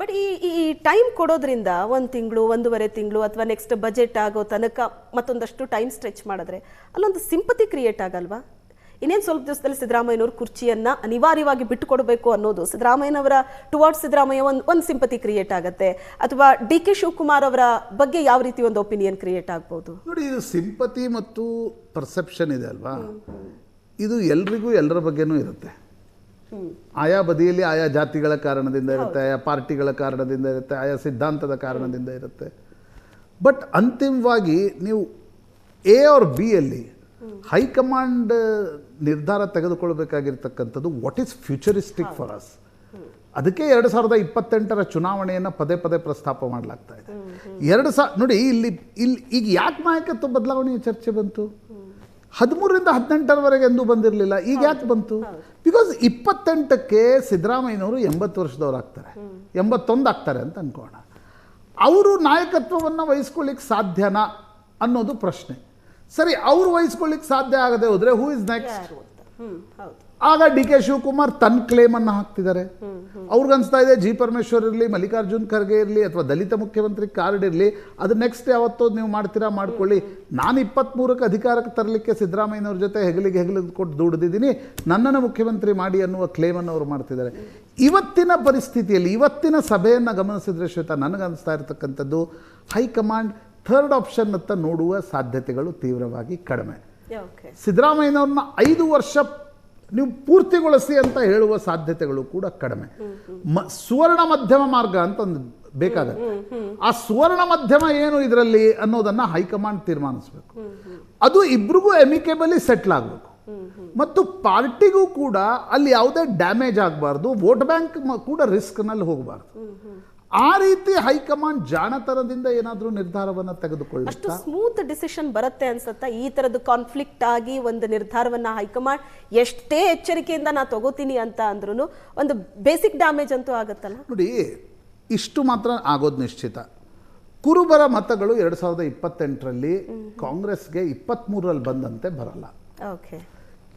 But ಈ ಈ time ಕೊಡೋದ್ರಿಂದ ಒಂದು ತಿಂಗಳು ಒಂದೂವರೆ ತಿಂಗಳು ಅಥವಾ ನೆಕ್ಸ್ಟ್ ಬಜೆಟ್ ಆಗೋ ತನಕ ಮತ್ತೊಂದಷ್ಟು ಟೈಮ್ ಸ್ಟ್ರೆಚ್ ಮಾಡಿದ್ರೆ ಅಲ್ಲೊಂದು ಸಿಂಪತಿ ಕ್ರಿಯೇಟ್ ಆಗಲ್ವಾ? ಇನ್ನೇನು ಸ್ವಲ್ಪ ದಿವಸದಲ್ಲಿ ಸಿದ್ದರಾಮಯ್ಯನವರು ಕುರ್ಚಿಯನ್ನ ಅನಿವಾರ್ಯವಾಗಿ ಬಿಟ್ಟುಕೊಡಬೇಕು ಅನ್ನೋದು ಸಿದ್ದರಾಮಯ್ಯನವರ ಟುವಾರ್ಡ್ಸ್ ಸಿದ್ದರಾಮಯ್ಯ ಒಂದು ಒಂದು ಸಿಂಪತಿ ಕ್ರಿಯೇಟ್ ಆಗುತ್ತೆ. ಅಥವಾ ಡಿ ಕೆ ಶಿವಕುಮಾರ್ ಅವರ ಬಗ್ಗೆ ಯಾವ ರೀತಿ ಒಂದು ಒಪಿನಿಯನ್ ಕ್ರಿಯೇಟ್ ಆಗ್ಬೋದು? ನೋಡಿ ಇದು ಸಿಂಪತಿ ಮತ್ತು ಪರ್ಸೆಪ್ಷನ್ ಇದೆ ಅಲ್ವಾ? ಇದು ಎಲ್ರಿಗೂ ಎಲ್ಲರ ಬಗ್ಗೆನೂ ಇರುತ್ತೆ. ಆಯಾ ಬದಿಯಲ್ಲಿ ಆಯಾ ಜಾತಿಗಳ ಕಾರಣದಿಂದ ಇರುತ್ತೆ ಆಯಾ ಪಾರ್ಟಿಗಳ ಕಾರಣದಿಂದ ಇರುತ್ತೆ ಆಯಾ ಸಿದ್ಧಾಂತದ ಕಾರಣದಿಂದ ಇರುತ್ತೆ. ಬಟ್ ಅಂತಿಮವಾಗಿ ನೀವು ಎ ಆರ್ ಬಿಯಲ್ಲಿ ಹೈಕಮಾಂಡ್ ನಿರ್ಧಾರ ತೆಗೆದುಕೊಳ್ಬೇಕಾಗಿರ್ತಕ್ಕಂಥದ್ದು what is futuristic for us ಅದಕ್ಕೆ ಎರಡು ಸಾವಿರದ ಇಪ್ಪತ್ತೆಂಟರ ಚುನಾವಣೆಯನ್ನು ಪದೇ ಪದೇ ಪ್ರಸ್ತಾಪ ಮಾಡಲಾಗ್ತಾ ಇದೆ. ಎರಡು ಸಾ ನೋಡಿ ಇಲ್ಲಿ ಇಲ್ಲಿ ಈಗ ಯಾಕೆ ನಾಯಕತ್ವ ಬದಲಾವಣೆಯ ಚರ್ಚೆ ಬಂತು? ಹದಿಮೂರರಿಂದ ಹದಿನೆಂಟರವರೆಗೆ ಎಂದೂ ಬಂದಿರಲಿಲ್ಲ. ಈಗ ಯಾಕೆ ಬಂತು? ಬಿಕಾಸ್ ಇಪ್ಪತ್ತೆಂಟಕ್ಕೆ ಸಿದ್ದರಾಮಯ್ಯನವರು ಎಂಬತ್ತು ವರ್ಷದವ್ರು ಆಗ್ತಾರೆ. ಎಂಬತ್ತೊಂದು ಆಗ್ತಾರೆ ಅಂತ ಅನ್ಕೋಣ. ಅವರು ನಾಯಕತ್ವವನ್ನು ವಹಿಸ್ಕೊಳ್ಳಿಕ್ಕೆ ಸಾಧ್ಯನಾ ಅನ್ನೋದು ಪ್ರಶ್ನೆ. ಸರಿ ಅವರು ವಹಿಸ್ಕೊಳ್ಳಿಕ್ಕೆ ಸಾಧ್ಯ ಆಗದೆ ಹೋದ್ರೆ ಹೂ ಇಸ್ ನೆಕ್ಸ್ಟ್ ಆಗ ಡಿ ಕೆ ಶಿವಕುಮಾರ್ ತನ್ನ ಕ್ಲೇಮನ್ನು ಹಾಕ್ತಿದ್ದಾರೆ. ಅವ್ರಿಗನ್ಸ್ತಾ ಇದೆ ಜಿ ಪರಮೇಶ್ವರ್ ಇರಲಿ ಮಲ್ಲಿಕಾರ್ಜುನ್ ಖರ್ಗೆ ಇರಲಿ ಅಥವಾ ದಲಿತ ಮುಖ್ಯಮಂತ್ರಿ ಕಾರ್ಡ್ ಇರಲಿ ಅದು ನೆಕ್ಸ್ಟ್ ಯಾವತ್ತೋ ನೀವು ಮಾಡ್ತೀರಾ ಮಾಡ್ಕೊಳ್ಳಿ. ನಾನು ಇಪ್ಪತ್ತ್ಮೂರಕ್ಕೆ ಅಧಿಕಾರಕ್ಕೆ ತರಲಿಕ್ಕೆ ಸಿದ್ದರಾಮಯ್ಯನವ್ರ ಜೊತೆ ಹೆಗಲಿಗೆ ಹೆಗಲಿಗೆ ಕೊಟ್ಟು ದುಡಿದಿದ್ದೀನಿ ನನ್ನನ್ನು ಮುಖ್ಯಮಂತ್ರಿ ಮಾಡಿ ಅನ್ನುವ ಕ್ಲೇಮನ್ನು ಅವರು ಮಾಡ್ತಿದ್ದಾರೆ. ಇವತ್ತಿನ ಪರಿಸ್ಥಿತಿಯಲ್ಲಿ ಇವತ್ತಿನ ಸಭೆಯನ್ನು ಗಮನಿಸಿದ್ರೆ ಶ್ವೇತಾ ನನಗನ್ನಿಸ್ತಾ ಇರತಕ್ಕಂಥದ್ದು ಹೈಕಮಾಂಡ್ ಥರ್ಡ್ ಆಪ್ಷನ್ ಅಂತ ನೋಡುವ ಸಾಧ್ಯತೆಗಳು ತೀವ್ರವಾಗಿ ಕಡಿಮೆ. ಸಿದ್ದರಾಮಯ್ಯನವ್ರನ್ನ ಐದು ವರ್ಷ ನೀವು ಪೂರ್ತಿಗೊಳಿಸಿ ಅಂತ ಹೇಳುವ ಸಾಧ್ಯತೆಗಳು ಕೂಡ ಕಡಿಮೆ. ಮ ಸುವರ್ಣ ಮಧ್ಯಮ ಮಾರ್ಗ ಅಂತ ಒಂದು ಬೇಕಾಗತ್ತೆ. ಆ ಸುವರ್ಣ ಮಧ್ಯಮ ಏನು ಇದರಲ್ಲಿ ಅನ್ನೋದನ್ನು ಹೈಕಮಾಂಡ್ ತೀರ್ಮಾನಿಸಬೇಕು. ಅದು ಇಬ್ರಿಗೂ ಎಮಿಕೇಬಲಿ ಸೆಟ್ಲ್ ಆಗಬೇಕು. ಮತ್ತು ಪಾರ್ಟಿಗೂ ಕೂಡ ಅಲ್ಲಿ ಯಾವುದೇ ಡ್ಯಾಮೇಜ್ ಆಗಬಾರ್ದು ವೋಟ್ ಬ್ಯಾಂಕ್ ಕೂಡ ರಿಸ್ಕ್ನಲ್ಲಿ ಹೋಗಬಾರ್ದು. ಆ ರೀತಿ ಹೈಕಮಾಂಡ್ ಜಾಣತನದಿಂದ ಏನಾದರೂ ನಿರ್ಧಾರವನ್ನು ಅಷ್ಟು ಸ್ಮೂತ್ ಡಿಸಿಷನ್ ಬರುತ್ತೆ ಅನ್ಸುತ್ತಾ? ಈ ತರದ್ದು ಕಾನ್ಫ್ಲಿಕ್ಟ್ ಆಗಿ ಒಂದು ನಿರ್ಧಾರವನ್ನ ಹೈಕಮಾಂಡ್ ಎಷ್ಟೇ ಎಚ್ಚರಿಕೆಯಿಂದ ನಾ ತಗೋತೀನಿ ಅಂತ ಅಂದ್ರೂ ಒಂದು ಬೇಸಿಕ್ ಡ್ಯಾಮೇಜ್ ಅಂತೂ ಆಗುತ್ತಲ್ಲ? ನೋಡಿ ಇಷ್ಟು ಮಾತ್ರ ಆಗೋದು ನಿಶ್ಚಿತ. ಕುರುಬರ ಮತಗಳು ಎರಡು ಸಾವಿರದ ಇಪ್ಪತ್ತೆಂಟರಲ್ಲಿ ಕಾಂಗ್ರೆಸ್ಗೆ ಇಪ್ಪತ್ತ್ಮೂರರಲ್ಲಿ ಬಂದಂತೆ ಬರಲ್ಲ. Okay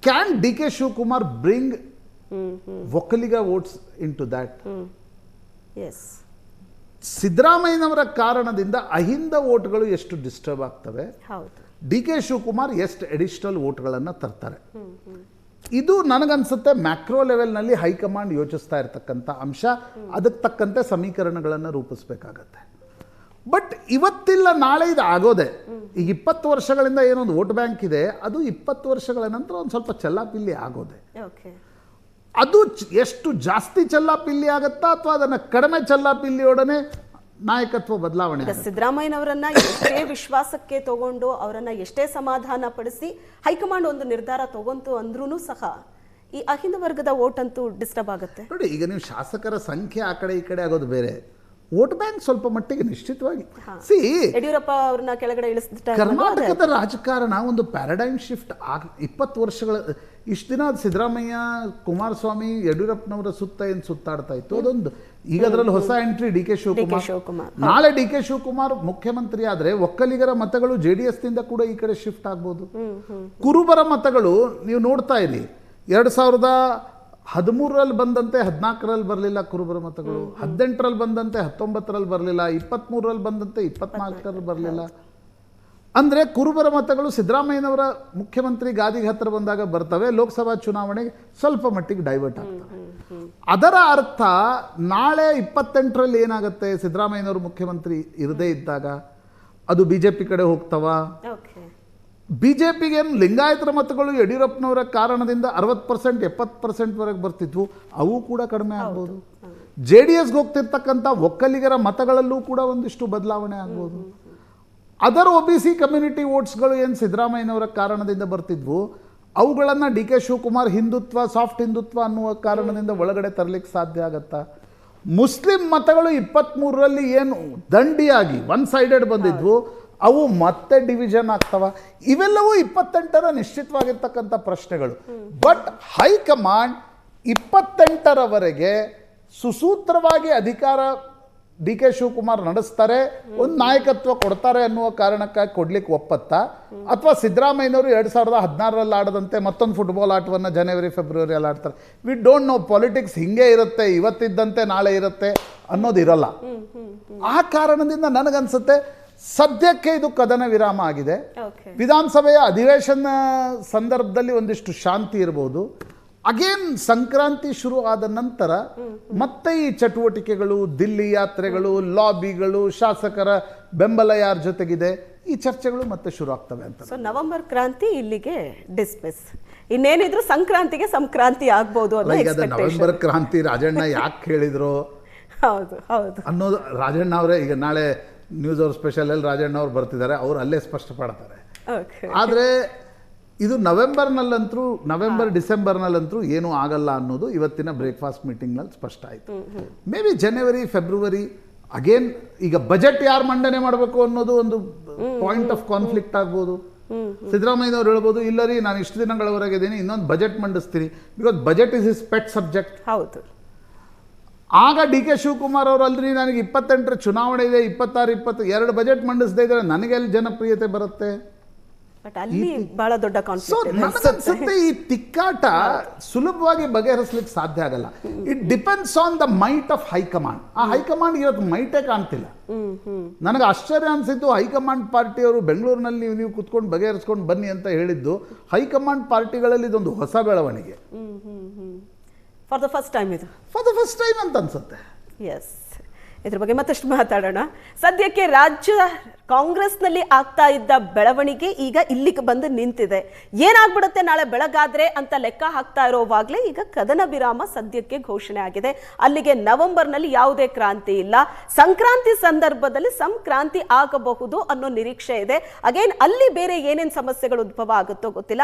can D K Shivakumar bring Vokkaliga votes in to that yes ಸಿದ್ದರಾಮಯ್ಯನವರ ಕಾರಣದಿಂದ ಅಹಿಂದ ವೋಟ್ಗಳು ಎಷ್ಟು ಡಿಸ್ಟರ್ಬ್ ಆಗ್ತವೆ? ಡಿ ಕೆ ಶಿವಕುಮಾರ್ ಎಷ್ಟು ಅಡಿಷನಲ್ ಓಟ್ಗಳನ್ನು ತರ್ತಾರೆ? ಇದು ನನಗನ್ಸುತ್ತೆ ಮ್ಯಾಕ್ರೋ ಲೆವೆಲ್ನಲ್ಲಿ ಹೈಕಮಾಂಡ್ ಯೋಚಿಸ್ತಾ ಇರತಕ್ಕಂಥ ಅಂಶ. ಅದಕ್ಕೆ ತಕ್ಕಂತೆ ಸಮೀಕರಣಗಳನ್ನು ರೂಪಿಸಬೇಕಾಗತ್ತೆ. ಬಟ್ ಇವತ್ತಿಲ್ಲ ನಾಳೆ ಇದು ಆಗೋದೆ. ಈಗ ಇಪ್ಪತ್ತು ವರ್ಷಗಳಿಂದ ಏನೊಂದು ವೋಟ್ ಬ್ಯಾಂಕ್ ಇದೆ ಅದು ಇಪ್ಪತ್ತು ವರ್ಷಗಳ ನಂತರ ಒಂದು ಸ್ವಲ್ಪ ಚೆಲ್ಲಾಪಿಲ್ಲಿ ಆಗೋದೆ. ಓಕೆ. ಅದು ಎಷ್ಟು ಜಾಸ್ತಿ ಚಲ್ಲಾಪಿಲ್ಲಿ ಆಗುತ್ತಾ ಅಥವಾ ಅದನ್ನು ಕಡಿಮೆ ಚಲ್ಲಾಪಿಲ್ಲಿಯೊಡನೆ ನಾಯಕತ್ವ ಬದಲಾವಣೆ? ಸಿದ್ದರಾಮಯ್ಯನವರನ್ನ ಎಷ್ಟೇ ವಿಶ್ವಾಸಕ್ಕೆ ತಗೊಂಡು ಅವರನ್ನ ಎಷ್ಟೇ ಸಮಾಧಾನ ಪಡಿಸಿ ಹೈಕಮಾಂಡ್ ಒಂದು ನಿರ್ಧಾರ ತಗೊಂತು ಅಂದ್ರೂ ಸಹ ಈ ಅಹಿಂದ ವರ್ಗದ ವೋಟ್ ಅಂತೂ ಡಿಸ್ಟರ್ಬ್ ಆಗುತ್ತೆ. ನೋಡಿ ಈಗ ನೀವು ಶಾಸಕರ ಸಂಖ್ಯೆ ಆ ಕಡೆ ಈ ಕಡೆ ಆಗೋದು ಬೇರೆ. ವೋಟ್ ಬ್ಯಾಂಕ್ ಸ್ವಲ್ಪ ಮಟ್ಟಿಗೆ ನಿಶ್ಚಿತವಾಗಿ. ಸಿ ಯಡಿಯೂರಪ್ಪ ಅವ್ರನ್ನ ಕೆಳಗಡೆ ಇಳಿಸ್ತಾರೆ ಕರ್ನಾಟಕದ ರಾಜಕಾರಣ ಒಂದು ಪ್ಯಾರಡೈಮ್ ಶಿಫ್ಟ್ ಆಗ ಇಪ್ಪತ್ತು ವರ್ಷಗಳ ಇಷ್ಟು ದಿನ ಅದು ಸಿದ್ದರಾಮಯ್ಯ ಕುಮಾರಸ್ವಾಮಿ ಯಡಿಯೂರಪ್ಪನವರ ಸುತ್ತ ಏನು ಸುತ್ತಾಡ್ತಾ ಇತ್ತು? ಅದೊಂದು ಈಗ ಅದರಲ್ಲಿ ಹೊಸ ಎಂಟ್ರಿ ಡಿ ಕೆ ಶಿವಕುಮಾರ್. ನಾಳೆ ಡಿ ಕೆ ಶಿವಕುಮಾರ್ ಮುಖ್ಯಮಂತ್ರಿ ಆದರೆ ಒಕ್ಕಲಿಗರ ಮತಗಳು ಜೆ ಡಿ ಎಸ್ನಿಂದ ಕೂಡ ಈ ಕಡೆ ಶಿಫ್ಟ್ ಆಗ್ಬೋದು. ಕುರುಬರ ಮತಗಳು ನೀವು ನೋಡ್ತಾ ಇರಿ. ಎರಡು ಸಾವಿರದ ಹದಿಮೂರರಲ್ಲಿ ಬಂದಂತೆ ಹದಿನಾಲ್ಕರಲ್ಲಿ ಬರಲಿಲ್ಲ ಕುರುಬರ ಮತಗಳು. ಹದಿನೆಂಟರಲ್ಲಿ ಬಂದಂತೆ ಹತ್ತೊಂಬತ್ತರಲ್ಲಿ ಬರಲಿಲ್ಲ. ಇಪ್ಪತ್ತ್ಮೂರರಲ್ಲಿ ಬಂದಂತೆ ಇಪ್ಪತ್ನಾಲ್ಕರಲ್ಲಿ ಬರಲಿಲ್ಲ. ಅಂದರೆ ಕುರುಬರ ಮತಗಳು ಸಿದ್ದರಾಮಯ್ಯನವರ ಮುಖ್ಯಮಂತ್ರಿ ಗಾದಿಗೆ ಹತ್ತಿರ ಬಂದಾಗ ಬರ್ತವೆ ಲೋಕಸಭಾ ಚುನಾವಣೆಗೆ ಸ್ವಲ್ಪ ಮಟ್ಟಿಗೆ ಡೈವರ್ಟ್ ಆಗ್ತವೆ. ಅದರ ಅರ್ಥ ನಾಳೆ ಇಪ್ಪತ್ತೆಂಟರಲ್ಲಿ ಏನಾಗುತ್ತೆ ಸಿದ್ದರಾಮಯ್ಯನವರು ಮುಖ್ಯಮಂತ್ರಿ ಇರದೇ ಇದ್ದಾಗ ಅದು ಬಿ ಜೆ ಪಿ ಕಡೆ ಹೋಗ್ತಾವ? ಬಿ ಜೆ ಪಿಗೇನು ಲಿಂಗಾಯತರ ಮತಗಳು ಯಡಿಯೂರಪ್ಪನವರ ಕಾರಣದಿಂದ ಅರವತ್ತು ಪರ್ಸೆಂಟ್ ಎಪ್ಪತ್ತು ಪರ್ಸೆಂಟ್ವರೆಗೆ ಬರ್ತಿದ್ವು ಅವು ಕೂಡ ಕಡಿಮೆ ಆಗ್ಬೋದು. ಜೆ ಡಿ ಎಸ್ಗೆ ಹೋಗ್ತಿರ್ತಕ್ಕಂಥ ಒಕ್ಕಲಿಗರ ಮತಗಳಲ್ಲೂ ಕೂಡ ಒಂದಿಷ್ಟು ಬದಲಾವಣೆ ಆಗ್ಬೋದು. Other O B C community ವೋಟ್ಸ್ಗಳು ಏನು ಸಿದ್ದರಾಮಯ್ಯನವರ ಕಾರಣದಿಂದ ಬರ್ತಿದ್ವು? ಅವುಗಳನ್ನು D K Shivakumar Hindutva soft Hindutva ಅನ್ನುವ ಕಾರಣದಿಂದ ಒಳಗಡೆ ತರಲಿಕ್ಕೆ ಸಾಧ್ಯ ಆಗತ್ತಾ? ಮುಸ್ಲಿಂ ಮತಗಳು ಇಪ್ಪತ್ತ್ಮೂರರಲ್ಲಿ ಏನು ದಂಡಿಯಾಗಿ ಒನ್ ಸೈಡೆಡ್ ಬಂದಿದ್ವು. ಅವು ಮತ್ತೆ ಡಿವಿಷನ್ ಆಗ್ತವ? ಇವೆಲ್ಲವೂ ಇಪ್ಪತ್ತೆಂಟರ ನಿಶ್ಚಿತವಾಗಿರ್ತಕ್ಕಂಥ ಪ್ರಶ್ನೆಗಳು. ಬಟ್ ಹೈಕಮಾಂಡ್ ಇಪ್ಪತ್ತೆಂಟರವರೆಗೆ ಸುಸೂತ್ರವಾಗಿ ಅಧಿಕಾರ ಡಿ ಕೆ ಶಿವಕುಮಾರ್ ನಡೆಸ್ತಾರೆ ಒಂದು ನಾಯಕತ್ವ ಕೊಡ್ತಾರೆ ಅನ್ನುವ ಕಾರಣಕ್ಕಾಗಿ ಕೊಡ್ಲಿಕ್ಕೆ ಒಪ್ಪತ್ತ. ಅಥವಾ ಸಿದ್ದರಾಮಯ್ಯನವರು ಎರಡು ಸಾವಿರದ ಹದಿನಾರರಲ್ಲಿ ಆಡದಂತೆ ಮತ್ತೊಂದು ಫುಟ್ಬಾಲ್ ಆಟವನ್ನು ಜನವರಿ ಫೆಬ್ರವರಿಯಲ್ಲಿ ಆಡ್ತಾರೆ. ವಿ ಡೋಂಟ್ ನೋ ಪಾಲಿಟಿಕ್ಸ್ ಹಿಂಗೆ ಇರುತ್ತೆ ಇವತ್ತಿದ್ದಂತೆ ನಾಳೆ ಇರುತ್ತೆ ಅನ್ನೋದು ಇರಲ್ಲ. ಆ ಕಾರಣದಿಂದ ನನಗನ್ಸುತ್ತೆ ಸದ್ಯಕ್ಕೆ ಇದು ಕದನ ವಿರಾಮ ಆಗಿದೆ. ವಿಧಾನಸಭೆಯ ಅಧಿವೇಶನ ಸಂದರ್ಭದಲ್ಲಿ ಒಂದಿಷ್ಟು ಶಾಂತಿ ಇರಬಹುದು ಅಗೇನ್ ಸಂಕ್ರಾಂತಿ ಶುರು ಆದ ನಂತರ ಮತ್ತೆ ಈ ಚಟುವಟಿಕೆಗಳು ದಿಲ್ಲಿ ಯಾತ್ರೆಗಳು ಲಾಬಿಗಳು ಶಾಸಕರ ಬೆಂಬಲ ಯಾರ ಜೊತೆಗಿದೆ ಈ ಚರ್ಚೆಗಳು ಮತ್ತೆ ಶುರು ಆಗ್ತವೆ ಅಂತ. ಸೊ ನವೆಂಬರ್ ಕ್ರಾಂತಿ ಇಲ್ಲಿಗೆ ಡಿಸ್ಮಿಸ್ ಇನ್ನೇನಿದ್ರು ಸಂಕ್ರಾಂತಿಗೆ ಸಂಕ್ರಾಂತಿ ಆಗ್ಬೋದು ಅನ್ನೋ ನವೆಂಬರ್ ಕ್ರಾಂತಿ ರಾಜಣ್ಣ ಯಾಕೆ ಹೇಳಿದ್ರು? ಹೌದು ಹೌದು. ಅನ್ನೋದು ರಾಜಣ್ಣ ಅವರೇ ಈಗ ನಾಳೆ ನ್ಯೂಸ್ ಸ್ಪೆಷಲ್ ಅಲ್ಲಿ ರಾಜಣ್ಣ ಅವ್ರು ಬರ್ತಿದ್ದಾರೆ ಅವ್ರು ಅಲ್ಲೇ ಸ್ಪಷ್ಟಪಡ್ತಾರೆ. ಆದರೆ ಇದು ನವೆಂಬರ್ನಲ್ಲಂತರೂ ನವೆಂಬರ್ ಡಿಸೆಂಬರ್ನಲ್ಲಂತರೂ ಏನೂ ಆಗಲ್ಲ ಅನ್ನೋದು ಇವತ್ತಿನ ಬ್ರೇಕ್ಫಾಸ್ಟ್ ಮೀಟಿಂಗ್ನಲ್ಲಿ ಸ್ಪಷ್ಟ ಆಯಿತು. May be January February again ಈಗ ಬಜೆಟ್ ಯಾರು ಮಂಡನೆ ಮಾಡಬೇಕು ಅನ್ನೋದು ಒಂದು ಪಾಯಿಂಟ್ ಆಫ್ ಕಾನ್ಫ್ಲಿಕ್ಟ್ ಆಗ್ಬೋದು. ಸಿದ್ದರಾಮಯ್ಯನವ್ರು ಹೇಳ್ಬೋದು ಇಲ್ಲ ರೀ ನಾನು ಇಷ್ಟು ದಿನಗಳವರೆಗೆ ಇದ್ದೀನಿ ಇನ್ನೊಂದು budget ಮಂಡಿಸ್ತೀನಿ. Because budget is is pet subject ಹೌದು. ಆಗ ಡಿ ಕೆ ಶಿವಕುಮಾರ್ ಅವರು ಅಲ್ರಿ ನನಗೆ ಇಪ್ಪತ್ತೆಂಟರ ಚುನಾವಣೆ ಇದೆ ಇಪ್ಪತ್ತಾರು ಇಪ್ಪತ್ತು ಎರಡು ಬಜೆಟ್ ಮಂಡಿಸದೇ ಇದ್ರೆ ನನಗೆ ಅಲ್ಲಿ ಜನಪ್ರಿಯತೆ ಬರುತ್ತೆ? ಬಟ್ ಅಲ್ಲಿ ಬಹಳ ದೊಡ್ಡ ಕಾನ್ಫ್ಲಿಕ್ಟ್ ಈ ತಿಕ್ಕಾಟ ಸುಲಭವಾಗಿ ಬಗೆಹರಿಸ್ಲಿಕ್ಕೆ ಸಾಧ್ಯ ಆಗಲ್ಲ. It depends on the might of high command ಆ ಹೈಕಮಾಂಡ್ ಇವತ್ತು ಮೈಟೇ ಕಾಣ್ತಿಲ್ಲ. ನನಗೆ ಆಶ್ಚರ್ಯ ಅನಿಸಿದ್ದು ಹೈಕಮಾಂಡ್ ಪಾರ್ಟಿಯವರು ಬೆಂಗಳೂರಿನಲ್ಲಿ ನೀವು ಕುತ್ಕೊಂಡು ಬಗೆಹರಿಸ್ಕೊಂಡು ಬನ್ನಿ ಅಂತ ಹೇಳಿದ್ದು ಹೈಕಮಾಂಡ್ ಪಾರ್ಟಿಗಳಲ್ಲಿ ಇದೊಂದು ಹೊಸ ಬೆಳವಣಿಗೆ. ಫಾರ್ ದ ಫಸ್ಟ್ ಟೈಮ್ ಇದು. ಫಾರ್ ದ ಫಸ್ಟ್ ಟೈಮ್ ಅಂತ ಅನ್ಸುತ್ತೆ. ಎಸ್ ಇದ್ರ ಬಗ್ಗೆ ಮತ್ತಷ್ಟು ಮಾತಾಡೋಣ. ಸದ್ಯಕ್ಕೆ ರಾಜ್ಯ ಕಾಂಗ್ರೆಸ್ನಲ್ಲಿ ಆಗ್ತಾ ಇದ್ದ ಬೆಳವಣಿಗೆ ಈಗ ಇಲ್ಲಿಗೆ ಬಂದು ನಿಂತಿದೆ. ಏನಾಗ್ಬಿಡುತ್ತೆ ನಾಳೆ ಬೆಳಗಾದ್ರೆ ಅಂತ ಲೆಕ್ಕ ಹಾಕ್ತಾ ಇರೋವಾಗಲೇ ಈಗ ಕದನ ವಿರಾಮ ಸದ್ಯಕ್ಕೆ ಘೋಷಣೆ ಆಗಿದೆ. ಅಲ್ಲಿಗೆ ನವೆಂಬರ್ನಲ್ಲಿ ಯಾವುದೇ ಕ್ರಾಂತಿ ಇಲ್ಲ. ಸಂಕ್ರಾಂತಿ ಸಂದರ್ಭದಲ್ಲಿ ಸಂಕ್ರಾಂತಿ ಆಗಬಹುದು ಅನ್ನೋ ನಿರೀಕ್ಷೆ ಇದೆ. ಅಗೇನ್ ಅಲ್ಲಿ ಬೇರೆ ಏನೇನು ಸಮಸ್ಯೆಗಳು ಉದ್ಭವ ಆಗುತ್ತೋ ಗೊತ್ತಿಲ್ಲ.